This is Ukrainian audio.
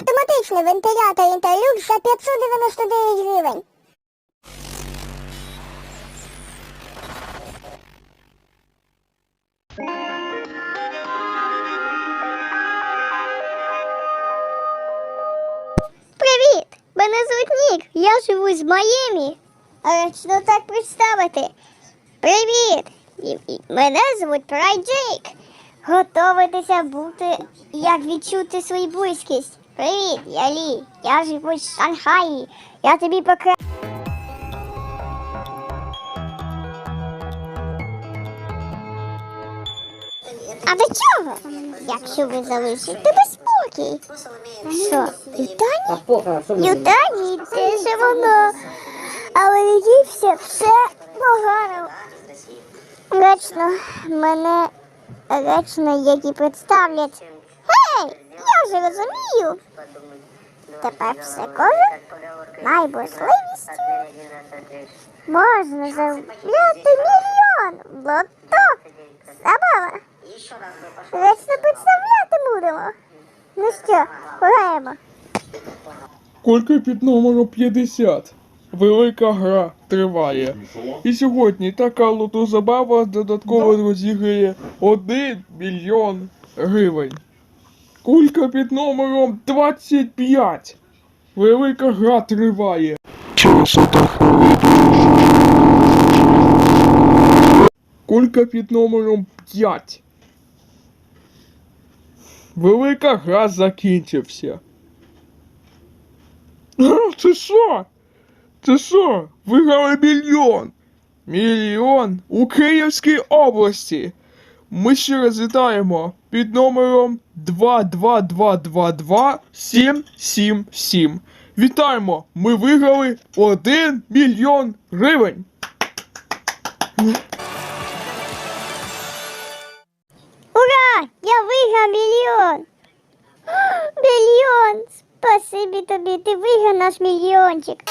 Автоматичний вентилятор Interlux за 599 гривень. Привіт! Мене звуть Нік. Я живу з Майамі. Речно так представити. Привіт! Мене звуть Прай Джейк. Готовитися бути, як відчути свою близькість. Привіт, я Лі. Я живу в Шанхаї. Я тобі покажу. А до чого? Якщо ви залишите спокій. Що, Ютані? Ютані, це ж воно. Але її все, погано. Речно, мене речно які представлять. Вже розумію. Тепер все кожен найможливістю можна заробляти мільйон. Лото. Забава. Речно представляти будемо. Ну що, граємо. Колька під номером 50. Велика гра триває. І сьогодні така лотозабава додатково розіграє 1 мільйон гривень. Кулька під номером 25. Велика гра триває. Одну. Кулька під номером 5. Велика гра закінчився. Це що? Це що? Виграли мільйон. Мільйон у Київській області. Ми ще раз вітаємо під номером 22222-777. Вітаємо! Ми виграли 1 мільйон гривень. Ура! Я виграв мільйон! Мільйон! Спасибі тобі, ти виграв наш мільйончик.